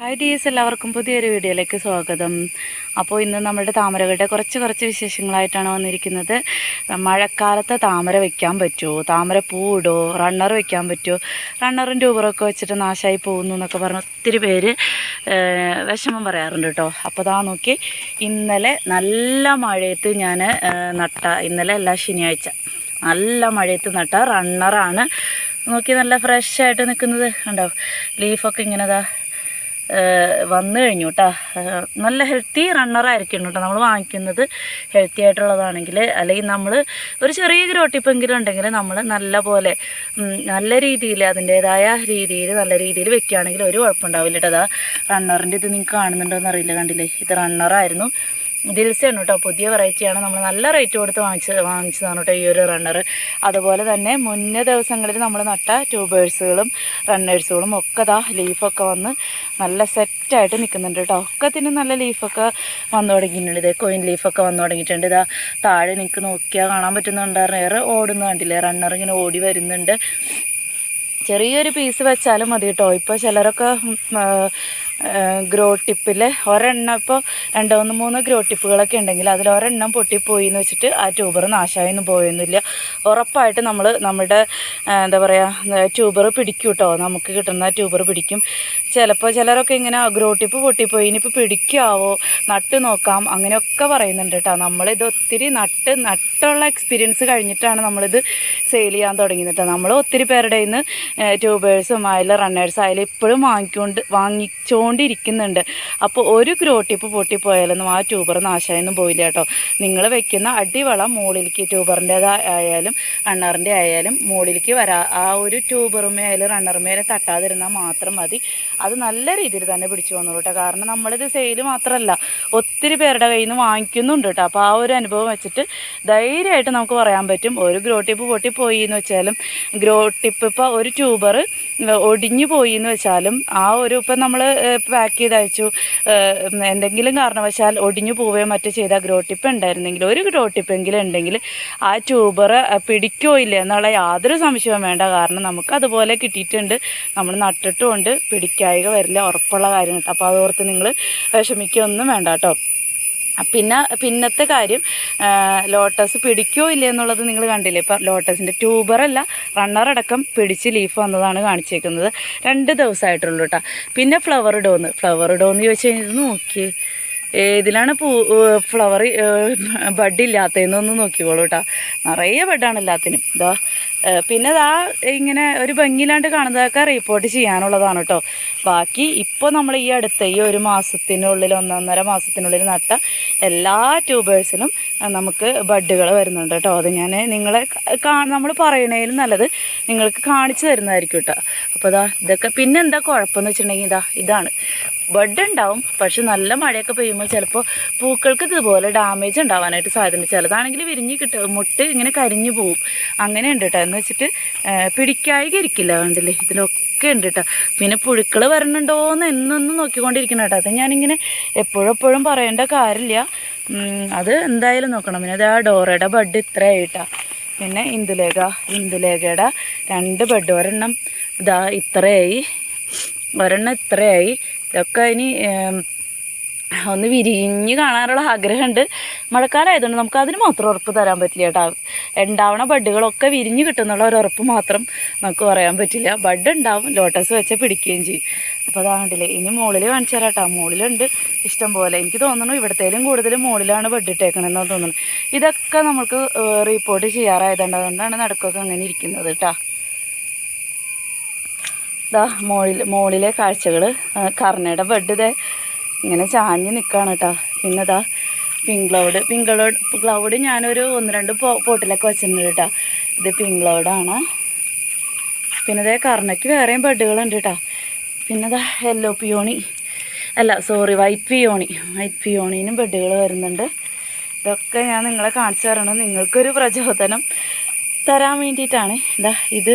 Hi ഡീസ് എല്ലാവർക്കും പുതിയൊരു വീഡിയോയിലേക്ക് സ്വാഗതം. അപ്പോൾ ഇന്ന് നമ്മുടെ താമരകളുടെ കുറച്ച് കുറച്ച് വിശേഷങ്ങളായിട്ടാണ് വന്നിരിക്കുന്നത്. മഴക്കാലത്ത് താമര വെക്കാൻ പറ്റുമോ? താമര പൂവിടോ? റണ്ണർ വെക്കാൻ പറ്റുമോ? റണ്ണറും ട്യൂബറൊക്കെ വെച്ചിട്ട് നാശമായി പോകുന്നു എന്നൊക്കെ പറഞ്ഞ് ഒത്തിരി പേര് വിഷമം പറയാറുണ്ട് കേട്ടോ. അപ്പോൾ ദാ നോക്കി ഇന്നലെ നല്ല മഴയത്ത് ഞാൻ നട്ട ഇന്നലെ അല്ല ശനിയാഴ്ച. നല്ല മഴയത്ത് നട്ട റണ്ണറാണ് നോക്കി നല്ല ഫ്രഷായിട്ട് നിൽക്കുന്നത്. ഉണ്ടാവും ലീഫൊക്കെ ഇങ്ങനെ ദാ ഏഹ് വന്നു കഴിഞ്ഞു കേട്ടോ നല്ല ഹെൽത്തി റണ്ണറായിരിക്കും കേട്ടോ നമ്മൾ വാങ്ങിക്കുന്നത്. ഹെൽത്തി ആയിട്ടുള്ളതാണെങ്കിൽ അല്ലെങ്കിൽ നമ്മൾ ഒരു ചെറിയ ഗ്രോട്ടിപ്പെങ്കിലും ഉണ്ടെങ്കിൽ നമ്മൾ നല്ല പോലെ നല്ല രീതിയിൽ അതിന്റേതായ രീതിയിൽ നല്ല രീതിയിൽ വെക്കുകയാണെങ്കിൽ ഒരു കുഴപ്പമുണ്ടാവില്ല കേട്ടോ അതാ റണ്ണറിന്റെ ഇത് നിങ്ങൾക്ക് കാണുന്നുണ്ടോ എന്നറിയില്ല കണ്ടില്ലേ? ഇത് റണ്ണറായിരുന്നു ദിൽസയാണ് കേട്ടോ പുതിയ വെറൈറ്റിയാണ്. നമ്മൾ നല്ല റേറ്റ് കൊടുത്ത് വാങ്ങിച്ച് വാങ്ങിച്ചതാണ് കേട്ടോ ഈ ഒരു റണ്ണർ അതുപോലെ തന്നെ മുന്നേ ദിവസങ്ങളിൽ നമ്മൾ നട്ട ട്യൂബേഴ്സുകളും റണ്ണേഴ്സുകളും ഒക്കെ ദാ ലീഫൊക്കെ വന്ന് നല്ല സെറ്റായിട്ട് നിൽക്കുന്നുണ്ട് കേട്ടോ ഒക്കത്തിന് നല്ല ലീഫൊക്കെ വന്നു തുടങ്ങിയിട്ടുണ്ട്. ഇതേ കൊയിൻ ലീഫൊക്കെ വന്നു തുടങ്ങിയിട്ടുണ്ട്. ഇതാ താഴെ നിൽക്ക് നോക്കിയാൽ കാണാൻ പറ്റുന്നുണ്ടായിരുന്നു ഏറെ ഓടുന്ന കണ്ടില്ലേ? റണ്ണർ ഇങ്ങനെ ഓടി വരുന്നുണ്ട്. ചെറിയൊരു പീസ് വെച്ചാലും മതി കേട്ടോ ഇപ്പോൾ ചിലരൊക്കെ ഗ്രോ ടിപ്പിൽ ഒരെണ്ണം ഇപ്പോൾ രണ്ടോ മൂന്ന് മൂന്ന് ഗ്രോ ടിപ്പുകളൊക്കെ ഉണ്ടെങ്കിൽ അതിൽ ഒരെണ്ണം പൊട്ടിപ്പോയി എന്ന് വെച്ചിട്ട് ആ ട്യൂബർ നാശമായൊന്നും പോയൊന്നുമില്ല. ഉറപ്പായിട്ട് നമ്മൾ നമ്മുടെ എന്താ പറയുക ട്യൂബർ പിടിക്കും കേട്ടോ നമുക്ക് കിട്ടുന്ന ട്യൂബർ പിടിക്കും. ചിലപ്പോൾ ചിലരൊക്കെ ഇങ്ങനെ ഗ്രോ ടിപ്പ് പൊട്ടിപ്പോയി ഇനിയിപ്പോൾ പിടിക്കാവോ നട്ട് നോക്കാം അങ്ങനെയൊക്കെ പറയുന്നുണ്ട് കേട്ടോ നമ്മളിത് ഒത്തിരി നട്ട് നട്ടുള്ള എക്സ്പീരിയൻസ് കഴിഞ്ഞിട്ടാണ് നമ്മളിത് സെയിൽ ചെയ്യാൻ തുടങ്ങിയത് കേട്ടോ നമ്മൾ ഒത്തിരി പേരുടെ നിന്ന് ട്യൂബേഴ്സും ആയാലും റണ്ണേഴ്സും ആയാലും ഇപ്പോഴും വാങ്ങിക്കൊണ്ട് വാങ്ങിച്ചുകൊണ്ടിരിക്കുന്നുണ്ട് അപ്പോൾ ഒരു ഗ്രോ ടിപ്പ് പൊട്ടിപ്പോയാലൊന്നും ആ ട്യൂബർ നാശമായൊന്നും പോയില്ല കേട്ടോ നിങ്ങൾ വെക്കുന്ന അടിവളം മുകളിലേക്ക് ട്യൂബറിന്റേതായാലും റണ്ണറിന്റെ ആയാലും മുകളിലേക്ക് വരാ. ആ ഒരു ട്യൂബറുമേ ആയാലും റണ്ണർ മേലെ തട്ടാതിരുന്നാൽ മാത്രം മതി. അത് നല്ല രീതിയിൽ തന്നെ പിടിച്ചു വന്നോളൂ കേട്ടോ കാരണം നമ്മളിത് സെയിൽ മാത്രമല്ല ഒത്തിരി പേരുടെ കയ്യിൽ നിന്ന് വാങ്ങിക്കുന്നുണ്ട് കേട്ടോ അപ്പോൾ ആ ഒരു അനുഭവം വെച്ചിട്ട് ധൈര്യമായിട്ട് നമുക്ക് പറയാൻ പറ്റും ഒരു ഗ്രോ ടിപ്പ് പൊട്ടിപ്പോയി എന്ന് വെച്ചാലും ഗ്രോ ടിപ്പ് ഇപ്പോൾ ഒരു ട്യൂബർ ഒടിഞ്ഞു പോയി എന്ന് വെച്ചാലും ആ ഒരു ഇപ്പം നമ്മൾ പാക്ക് ചെയ്ത് അയച്ചു. എന്തെങ്കിലും കാരണവശാൽ ഒടിഞ്ഞു പോവുകയോ മറ്റോ ചെയ്ത ഗ്രോ ടിപ്പ് ഉണ്ടായിരുന്നെങ്കിൽ ഒരു ഗ്രോ ടിപ്പെങ്കിലും ഉണ്ടെങ്കിൽ ആ ട്യൂബർ പിടിക്കോ ഇല്ല എന്നുള്ള യാതൊരു സംശയവും വേണ്ട. കാരണം നമുക്ക് അതുപോലെ കിട്ടിയിട്ടുണ്ട്. നമ്മൾ നട്ടിട്ടുമുണ്ട് പിടിക്കായിക വരില്ല. ഉറപ്പുള്ള കാര്യം കേട്ടോ. അപ്പോൾ അതോർത്ത് നിങ്ങൾ വിഷമിക്കുകയൊന്നും വേണ്ട കേട്ടോ. പിന്നെ പിന്നത്തെ കാര്യം ലോട്ടസ് പിടിക്കോ ഇല്ലേ എന്നുള്ളത് നിങ്ങൾ കണ്ടില്ലേ. ഇപ്പം ലോട്ടസിന്റെ ട്യൂബറല്ല റണ്ണറടക്കം പിടിച്ച് ലീഫ് വന്നതാണ് കാണിച്ചേക്കുന്നത്. രണ്ട് ദിവസമായിട്ടുള്ളൂ കേട്ടോ. പിന്നെ ഫ്ലവർ ഡോന്ന് ഫ്ലവർ ഡോന്ന് ചോദിച്ചു കഴിഞ്ഞാൽ നോക്കിയേ. ഏതിലാണ് പൂ ഫ്ലവർ ബഡില്ലാത്തതെന്നൊന്ന് നോക്കിക്കോളൂ കേട്ടോ. നിറയെ ബഡാണ് എല്ലാത്തിനും. ഇതാ പിന്നെ ഇതാ ഇങ്ങനെ ഒരു ഭംഗിയില്ലാണ്ട് കാണുന്നതൊക്കെ റിപ്പോർട്ട് ചെയ്യാനുള്ളതാണ് കേട്ടോ. ബാക്കി ഇപ്പോൾ നമ്മൾ ഈ അടുത്ത ഈ ഒരു മാസത്തിനുള്ളിൽ ഒന്നൊന്നര മാസത്തിനുള്ളിൽ നട്ട എല്ലാ ട്യൂബേഴ്സിലും നമുക്ക് ബഡുകൾ വരുന്നുണ്ട് കേട്ടോ. അത് ഞാൻ നിങ്ങളെ നമ്മൾ പറയണേലും നല്ലത് നിങ്ങൾക്ക് കാണിച്ചു തരുന്നതായിരിക്കും കേട്ടോ. അപ്പോൾ ഇതാ ഇതൊക്കെ പിന്നെ എന്താ കുഴപ്പമെന്ന് വെച്ചിട്ടുണ്ടെങ്കിൽ ഇതാ ഇതാണ്. ബഡ് ഉണ്ടാവും പക്ഷെ നല്ല മഴയൊക്കെ പെയ്യുമ്പോൾ ചിലപ്പോൾ പൂക്കൾക്ക് ഇതുപോലെ ഡാമേജ് ഉണ്ടാവാനായിട്ട് സാധ്യതയുണ്ട്. ചിലതാണെങ്കിൽ വിരിഞ്ഞ് കിട്ടും. മുട്ട ഇങ്ങനെ കരിഞ്ഞു പോവും. അങ്ങനെ ഉണ്ട് കേട്ടോ എന്ന് വെച്ചിട്ട് പിടിക്കായി ഇരിക്കില്ല കണ്ടില്ലേ? ഇതിലൊക്കെ ഉണ്ട് കേട്ടോ പിന്നെ പുഴുക്കൾ വരണുണ്ടോ എന്ന് എന്നൊന്നും നോക്കിക്കൊണ്ടിരിക്കണം കേട്ടോ അത് ഞാനിങ്ങനെ എപ്പോഴും എപ്പോഴും പറയേണ്ട കാര്യമില്ല. അത് എന്തായാലും നോക്കണം. പിന്നെ അത് ആ ഡോറയുടെ ബഡ് ഇത്രയായിട്ടാ. പിന്നെ ഇന്ദുലേഖ. ഇന്ദുലേഖയുടെ രണ്ട് ബഡ്. ഒരെണ്ണം ഇതാ ഇത്രയായി. ഒരെണ്ണം ഇത്രയായി. ഇതൊക്കെ ഇനി ഒന്ന് വിരിഞ്ഞ് കാണാനുള്ള ആഗ്രഹമുണ്ട്. മഴക്കാലമായതുകൊണ്ട് നമുക്ക് അതിന് മാത്രം ഉറപ്പ് തരാൻ പറ്റില്ല കേട്ടോ. ഉണ്ടാവണ ബഡുകളൊക്കെ വിരിഞ്ഞ് കിട്ടുന്നുള്ള ഒരു ഉറപ്പ് മാത്രം നമുക്ക് പറയാൻ പറ്റില്ല. ബഡ് ഉണ്ടാവും ലോട്ടസ് വെച്ച് പിടിക്കുകയും ചെയ്യും. അപ്പോൾ അതാണ്ടില്ലേ ഇനി മുകളിൽ കാണിച്ചു തരാം കേട്ടോ. മുകളിലുണ്ട് ഇഷ്ടം പോലെ. എനിക്ക് തോന്നുന്നു ഇവിടത്തേലും കൂടുതൽ മുകളിലാണ് ബഡ് ഇട്ടേക്കണമെന്ന് തോന്നുന്നു ഇതൊക്കെ നമുക്ക് റിപ്പോർട്ട് ചെയ്യാറായതുകൊണ്ട് അതുകൊണ്ടാണ് നടക്കൊക്കെ അങ്ങനെ ഇരിക്കുന്നത് കേട്ടോ. ദാ മോളിൽ മോളിലെ കാഴ്ചകൾ കർണയുടെ ബെഡ് ഇതേ ഇങ്ങനെ ചാഞ്ഞ് നിൽക്കുകയാണ് കേട്ടോ പിന്നെ ദാ pink cloud pink cloud cloud ഞാനൊരു ഒന്ന് രണ്ട് പോട്ടിലൊക്കെ വെച്ചിട്ടുണ്ട് കേട്ടോ ഇത് പിങ്ക് ക്ലൗഡാണ് പിന്നെ ഇതേ കർണയ്ക്ക് വേറെയും ബെഡുകളുണ്ട് കേട്ടോ പിന്നെ ദാ യെല്ലോ പിയോണി അല്ല സോറി വൈറ്റ് പിയോണി വൈറ്റ് പിയോണീനും ബെഡുകൾ വരുന്നുണ്ട്. ഇതൊക്കെ ഞാൻ നിങ്ങളെ കാണിച്ചു തരണം. നിങ്ങൾക്കൊരു പ്രചോദനം തരാൻ വേണ്ടിയിട്ടാണ്. ഇതാ ഇത്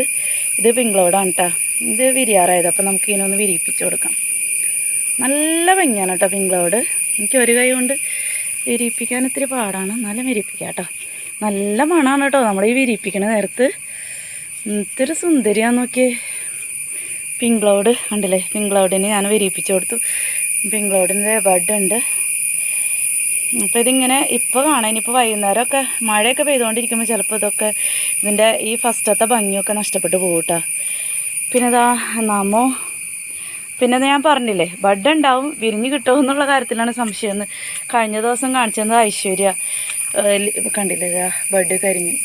ഇത് പിങ്ക്ലോഡാണ് കേട്ടോ ഇത് വിരിയാറായത്. അപ്പോൾ നമുക്ക് ഇതിനൊന്ന് വിരിയിപ്പിച്ച് കൊടുക്കാം. നല്ല ഭംഗിയാണ് കേട്ടോ പിങ്ക്ളോട് എനിക്ക് ഒരു കൈ കൊണ്ട് വിരിയിപ്പിക്കാൻ ഇത്തിരി പാടാണ്. എന്നാലും വിരിയിപ്പിക്കാം കേട്ടോ നല്ല മണമാണ് കേട്ടോ നമ്മൾ ഈ വിരിയിപ്പിക്കണ നേരത്ത്. ഇത്തിരി സുന്ദരിയാന്ന് നോക്കിയേ. പിങ്ക്ളോട് ഉണ്ടല്ലേ പിങ്ക് ക്ലൗഡിന് ഞാൻ വിരിയിപ്പിച്ചു കൊടുത്തു. പിങ്ക് ക്ലൗഡിന്റെ ബഡ് ഉണ്ട് അപ്പോൾ ഇതിങ്ങനെ ഇപ്പോൾ കാണാം. ഇനിയിപ്പോൾ വൈകുന്നേരമൊക്കെ മഴയൊക്കെ പെയ്തുകൊണ്ടിരിക്കുമ്പോൾ ചിലപ്പോൾ ഇതൊക്കെ ഇതിന്റെ ഈ ഫസ്റ്റത്തെ ഭംഗിയൊക്കെ നഷ്ടപ്പെട്ടു പോകും കേട്ടോ പിന്നെ ഇതാ നാമോ? പിന്നെ ഞാൻ പറഞ്ഞില്ലേ ബഡ് ഉണ്ടാവും വിരിഞ്ഞ് കിട്ടുമോ എന്നുള്ള കാര്യത്തിലാണ് സംശയം കഴിഞ്ഞ ദിവസം കാണിച്ചത് ഐശ്വര്യ. കണ്ടില്ല ബഡ് കരിഞ്ഞു.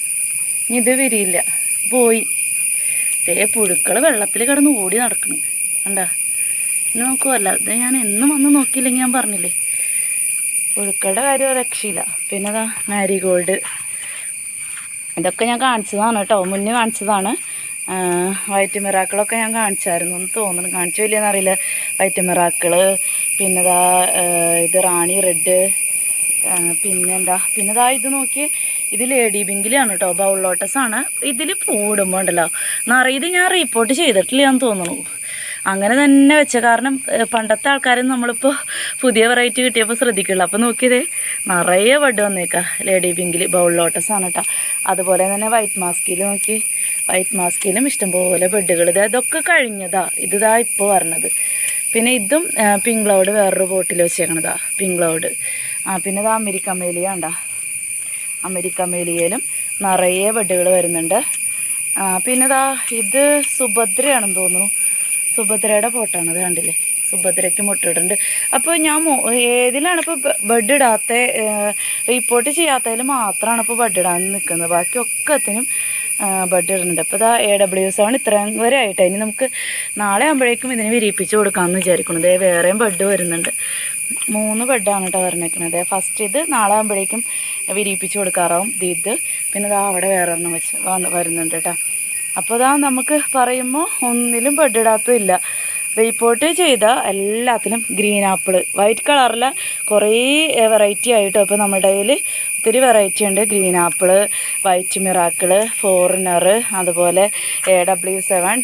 ഇനി ഇത് വിരിയില്ല. പോയി. തേ പുഴുക്കൾ വെള്ളത്തിൽ കിടന്ന് ഓടി നടക്കണം കണ്ടാ? ഇനി നോക്കുമല്ല ഇത് ഞാൻ എന്നും വന്ന് നോക്കിയില്ലെങ്കിൽ ഞാൻ പറഞ്ഞില്ലേ. പുഴുക്കളുടെ കാര്യം രക്ഷയില്ല. പിന്നെ അതാ മാരിഗോൾഡ്. ഇതൊക്കെ ഞാൻ കാണിച്ചതാണ് കേട്ടോ. മുന്നേ കാണിച്ചതാണ്. വൈറ്റ് മിറാക്കിളൊക്കെ ഞാൻ കാണിച്ചായിരുന്നു എന്ന് തോന്നുന്നു. കാണിച്ചു അറിയില്ല. വൈറ്റ് മിറാക്കിൾ പിന്നെ ദാ ഇത് റാണി റെഡ് പിന്നെന്താ പിന്നെ ദാ ഇത് നോക്കിയേ ഇത് ലേഡി ബിങ്കിലാണ് കേട്ടോ ബൗൾ ലോട്ടസ് ആണ്. ഇതിൽ പൂടുമ്പോൾ ഉണ്ടല്ലോ. ഇത് ഞാൻ റിപ്പോർട്ട് ചെയ്തിട്ടില്ല എന്ന് തോന്നുന്നു. അങ്ങനെ തന്നെ വെച്ച കാരണം പണ്ടത്തെ ആൾക്കാരും നമ്മളിപ്പോൾ പുതിയ വെറൈറ്റി കിട്ടിയപ്പോൾ ശ്രദ്ധിക്കുള്ളൂ. അപ്പോൾ നോക്കിയതേ നിറയെ ബഡ് വന്നേക്കാം. ലേഡി പിങ്കിൽ ബൗൾ ലോട്ടസ് ആണ് കേട്ടോ അതുപോലെ തന്നെ വൈറ്റ് മാസ്കിൽ നോക്കി. വൈറ്റ് മാസ്കിലും ഇഷ്ടംപോലെ ബെഡുകൾ. ഇത് ഇതൊക്കെ കഴിഞ്ഞതാ. ഇതാ ഇപ്പോൾ പറഞ്ഞത് പിന്നെ ഇതും പിങ്ക് ക്ലൗഡ് വേറൊരു ബോട്ടിൽ വെച്ചേക്കണതാ പിങ്ക് ക്ലൗഡ്. ആ പിന്നെ ഇതാ അമേരിക്ക മേലിയ ഉണ്ടാ അമേരിക്ക മേലിയയിലും നിറയെ ബെഡുകൾ വരുന്നുണ്ട്. പിന്നെ ഇതാ ഇത് സുഭദ്രയാണെന്ന് തോന്നുന്നു. സുഭദ്രയുടെ ഫോട്ടാണ് അത് കണ്ടില്ലേ? സുഭദ്രയ്ക്ക് മുട്ടിടുന്നുണ്ട് അപ്പോൾ ഞാൻ ഏതിലാണ് ഇപ്പോൾ ബെഡ് ഇടാത്ത? റിപ്പോർട്ട് ചെയ്യാത്തതിൽ മാത്രമാണ് ഇപ്പോൾ ബെഡ് ഇടാൻ നിൽക്കുന്നത് ബാക്കി ഒക്കത്തിനും ബെഡ് ഇടുന്നുണ്ട് അപ്പോൾ ഇതാ എ ഡബ്ല്യു സെവൻ ഇത്രയും വരെ ആയിട്ട്. ഇനി നമുക്ക് നാളെ ആകുമ്പോഴേക്കും ഇതിന് വിരിയിപ്പിച്ച് കൊടുക്കാമെന്ന് വിചാരിക്കുന്നു. ഇതേ വേറെയും ബഡ് വരുന്നുണ്ട്. മൂന്ന് ബെഡാണ് കേട്ടോ പറഞ്ഞേക്കുന്നത് ഫസ്റ്റ് ഇത് നാളെ ആകുമ്പോഴേക്കും വിരിയിപ്പിച്ച് കൊടുക്കാറാവും. ഇത്. പിന്നെ ഇതാ അവിടെ വേറെ ഒരെണ്ണം വെച്ച് വരുന്നുണ്ട് കേട്ടോ. അപ്പോൾ ഇതാ നമുക്ക് പറയുമ്പോൾ ഒന്നിലും ബെഡ് ഇടാത്തതില്ല. റിപ്പോർട്ട് ചെയ്ത എല്ലാത്തിലും ഗ്രീൻ ആപ്പിൾ വൈറ്റ് കളറിൽ കുറേ വെറൈറ്റി ആയിട്ട്. ഇപ്പോൾ നമ്മുടെ കയ്യിൽ ഒത്തിരി വെറൈറ്റി ഉണ്ട്. Green apple white miracle foreigner അതുപോലെ എ ഡബ്ല്യു സെവൻ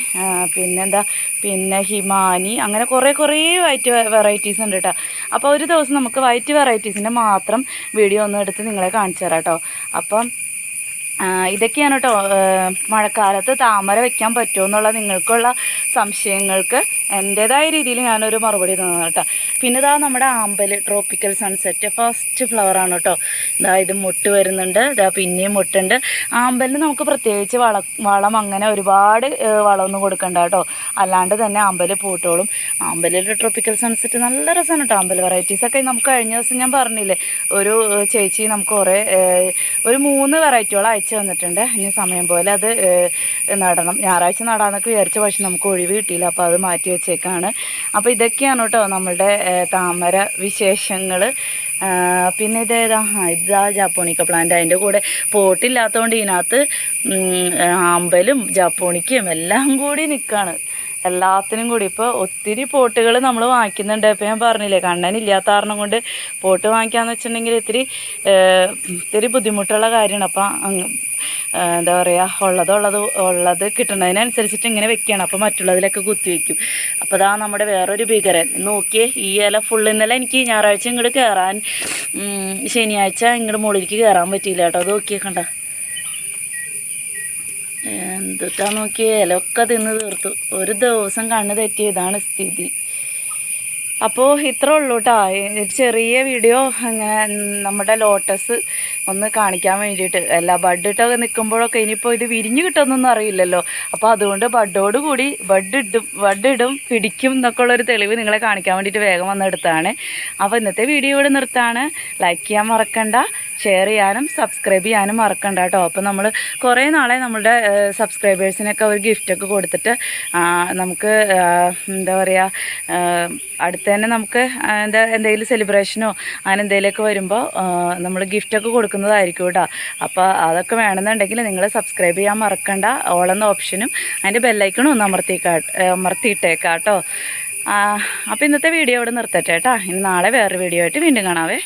പിന്നെന്താ? പിന്നെ ഹിമാനി അങ്ങനെ കുറേ കുറേ വൈറ്റ് വെറൈറ്റീസ് ഉണ്ട് കേട്ടോ അപ്പോൾ ഒരു ദിവസം നമുക്ക് വൈറ്റ് വെറൈറ്റീസിന്റെ മാത്രം വീഡിയോ ഒന്ന് എടുത്ത് നിങ്ങളെ കാണിച്ചു തരാം കേട്ടോ അപ്പം ഇതൊക്കെയാണ് കേട്ടോ മഴക്കാലത്ത് താമര വെക്കാൻ പറ്റുമോ എന്നുള്ള നിങ്ങൾക്കുള്ള സംശയങ്ങൾക്ക് എന്റേതായ രീതിയിൽ ഞാനൊരു മറുപടി തന്നു കേട്ടോ. പിന്നെ ഇതാ നമ്മുടെ ആമ്പൽ ട്രോപ്പിക്കൽ സൺസെറ്റ് ഫസ്റ്റ് ഫ്ലവറാണ് കേട്ടോ. ഇതാ ഇത് മുട്ട് വരുന്നുണ്ട്. ഇതാ പിന്നെയും മുട്ടുണ്ട്. ആമ്പലിന് നമുക്ക് പ്രത്യേകിച്ച് വള വളം അങ്ങനെ ഒരുപാട് വളമൊന്നും കൊടുക്കണ്ട കേട്ടോ. അല്ലാണ്ട് തന്നെ ആമ്പൽ പൂട്ടോളും. ആമ്പലിൽ ട്രോപ്പിക്കൽ സൺസെറ്റ് നല്ല രസമാണ് കേട്ടോ. ആമ്പൽ വെറൈറ്റീസ് ഒക്കെ നമുക്ക് കഴിഞ്ഞ ദിവസം ഞാൻ പറഞ്ഞില്ലേ ഒരു ചേച്ചി നമുക്ക് കുറേ ഒരു മൂന്ന് വെറൈറ്റികൾ അയച്ചു തന്നിട്ടുണ്ട്. ഇനി സമയം പോലെ അത് നടണം. ഞായറാഴ്ച നടാന്നൊക്കെ വിചാരിച്ച പക്ഷെ നമുക്ക് ഒഴിവ് കിട്ടിയില്ല. അപ്പോൾ അത് മാറ്റി വെച്ചേക്കാണ്. അപ്പോൾ ഇതൊക്കെയാണ് കേട്ടോ നമ്മളുടെ താമര വിശേഷങ്ങൾ പിന്നെ ഇതേതാ ഇതാ ജാപ്പോണിക്ക പ്ലാന്റ് അതിന്റെ കൂടെ പോട്ടില്ലാത്തതുകൊണ്ട് ഇതിനകത്ത് ആമ്പലും ജാപ്പോണിക്കയും എല്ലാം കൂടി നിൽക്കുകയാണ് എല്ലാത്തിനും കൂടി. ഇപ്പോൾ ഒത്തിരി പോട്ടുകൾ നമ്മൾ വാങ്ങിക്കുന്നുണ്ട്. ഇപ്പോൾ ഞാൻ പറഞ്ഞില്ലേ കണ്ണനില്ലാത്ത കാരണം കൊണ്ട് പോട്ട് വാങ്ങിക്കാന്ന് വെച്ചിട്ടുണ്ടെങ്കിൽ ഇത്തിരി ഇത്തിരി ബുദ്ധിമുട്ടുള്ള കാര്യമാണ്. അപ്പം എന്താ പറയുക ഉള്ളത് ഉള്ളത് ഉള്ളത് കിട്ടുന്നതിനനുസരിച്ചിട്ട് ഇങ്ങനെ വെക്കുകയാണ്. അപ്പോൾ മറ്റുള്ളതിലൊക്കെ കുത്തിവെക്കും അപ്പോൾ അതാ നമ്മുടെ വേറൊരു ഭീകരൻ. നോക്കിയേ ഈ ഇല ഫുള്ള് ഇന്നലെ എനിക്ക് ഞായറാഴ്ച ഇങ്ങോട്ട് കയറാൻ ശനിയാഴ്ച ഇങ്ങോട്ട് മുകളിലേക്ക് കയറാൻ പറ്റിയില്ല കേട്ടോ. അത് നോക്കിയേ കണ്ട. എന്തുട്ടാ നോക്കിയേ ഇലൊക്കെ തിന്ന് തീർത്തു. ഒരു ദിവസം കണ്ണ് തെറ്റിയതാണ് സ്ഥിതി. അപ്പോൾ ഇത്രേ ഉള്ളൂ കേട്ടോ ചെറിയ വീഡിയോ അങ്ങനെ നമ്മുടെ ലോട്ടസ് ഒന്ന് കാണിക്കാൻ വേണ്ടിയിട്ട്. എല്ലാ ബഡ് ഇട്ടൊക്കെ നിൽക്കുമ്പോഴൊക്കെ ഇനിയിപ്പോൾ ഇത് വിരിഞ്ഞ് കിട്ടുമെന്നൊന്നും അറിയില്ലല്ലോ. അപ്പോൾ അതുകൊണ്ട് ബഡോട് കൂടി ബഡ് ഇടും ബഡ് ഇടും പിടിക്കും എന്നൊക്കെ ഉള്ളൊരു തെളിവ് നിങ്ങളെ കാണിക്കാൻ വേണ്ടിയിട്ട് വേഗം വന്നെടുത്താണ് അപ്പോൾ ഇന്നത്തെ വീഡിയോ ഇവിടെ നിർത്താണ്. ലൈക്ക് ചെയ്യാൻ മറക്കണ്ട. ഷെയർ ചെയ്യാനും സബ്സ്ക്രൈബ് ചെയ്യാനും മറക്കണ്ട കേട്ടോ അപ്പോൾ നമ്മൾ കുറേ നാളെ നമ്മളുടെ സബ്സ്ക്രൈബേഴ്സിനൊക്കെ ഒരു ഗിഫ്റ്റൊക്കെ കൊടുത്തിട്ട് നമുക്ക് എന്താ പറയുക അടുത്ത് തന്നെ നമുക്ക് എന്താ എന്തെങ്കിലും സെലിബ്രേഷനോ അങ്ങനെ എന്തെങ്കിലുമൊക്കെ വരുമ്പോൾ നമ്മൾ ഗിഫ്റ്റൊക്കെ കൊടുക്കുന്നതായിരിക്കും കേട്ടോ അപ്പോൾ അതൊക്കെ വേണമെന്നുണ്ടെങ്കിൽ നിങ്ങൾ സബ്സ്ക്രൈബ് ചെയ്യാൻ മറക്കണ്ട. ഓളെന്ന ഓപ്ഷനും അതിന്റെ ബെല്ലൈക്കണും ഒന്ന് അമർത്തിക്കാ അമർത്തിയിട്ടേക്കാം കേട്ടോ അപ്പോൾ ഇന്നത്തെ വീഡിയോ ഇവിടെ നിർത്തട്ടെ കേട്ടോ ഇനി നാളെ വേറൊരു വീഡിയോ ആയിട്ട് വീണ്ടും കാണാവേ.